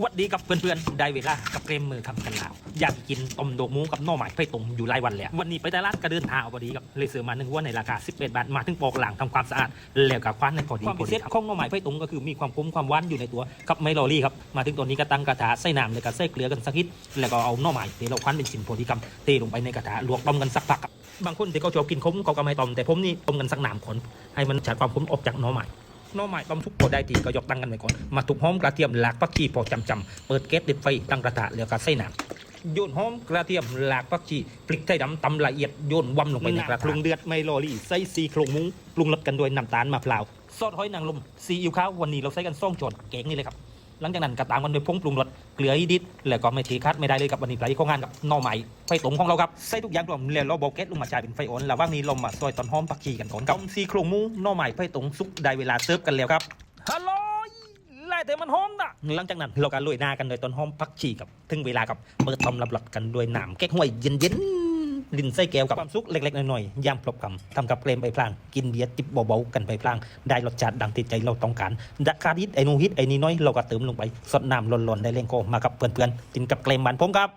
หวัดดีกับเพื่อนๆ ได้เวลากับเกมมือคำกันแล้ว อยากกินต้มดอกหมูกับหน่อไม้ไผ่ตรงอยู่หลายวันแล้ววันนี้ไปตลาดกระเดินทางเอาพอดีครับเลยซื้อมาหนึ่งหัวในราคา 11 บาท มาถึงปอกหลังทำความสะอาด แล้วกับคว้านในพอดีความพิเศษของหน่อไม้ไผ่ตรงก็คือมีความคมความหวานอยู่ในตัวกับไมโลลี่ครับ มาถึงตัวนี้ก็ตั้งกระทะใส่น้ำเลยก็ใส่เกลือกันสักนิดแล้วก็เอาหน่อไม้ที่เราคว้านเป็นชิ้นพอดีคำเทลงไปในกระทะลวกต้มกันสักพักครับบางคนที่เขาชอบกินขมเขาก็ไม่ต้มแต่ผมนี่ต้มกันสักน้ำขนให้มันฉัดความขมออกจากหน่อไม้ หน้อไม้ต้มทุกพอได้ทีก็ยกตั้งกันไว้ก่อน มาทุกหอมกระเทียมหลากผักชีพอจำจำเปิดแก๊สติดไฟตั้งกระทะแล้วก็ใส่น้ำโยนหอมกระเทียมหลากผักชีพริกไทยดำตำละเอียดโยนว่ำลงไปในกระทะปรุงเดือดไม่รอรี่ใส่ซีโครงมุ้งปรุงรสกันด้วยน้ำตาลมะพร้าวซอสหอยนางรมซีอิ๊วขาววันนี้เราใส่กันซ่องจอนแกงนี่เลยครับ หลังจากนั้นก็ตามกันด้วยผงปรุงรสเกลืออีกนิดแล้วก็ไม่ทีคาดไม่ได้เลยกับวันนี้ปลายของงานกับหน่อไม้ไฟตรงของเราครับใส่ทุกอย่างรวมแล้วเราบอกแก๊สลงมาใช้เป็นไฟอ่อนระหว่างนี้เรามาซอยต้นหอมผักชีกันก่อนกับซีโครงหมูหน่อไม้ไฟตรงสุกได้เวลาเสิร์ฟกันแล้วครับฮัลโหลไล่แต่มันหอมนะหลังจากนั้นเราก็โรยหน้ากันด้วยต้นหอมผักชีกับถึงเวลากับเปิดทอมรับหลอดกันด้วยน้ำแก๊กห้วยเย็นๆ ลินไส้แก้วกับความสุขเล็กๆน้อยๆยามปลบคำทำกับเกรมไปพลาง กินเบียร์จิบเบาๆกันไปพลาง ได้รสชาติดังติดใจเราต้องการดักคาดิดไอ้นูฮิตไอ้นี่น้อยเราก็เติมลงไปสดน้ำร้อนๆได้เล่งโกมากับเพื่อนๆกินกับเกรมบันผมครับ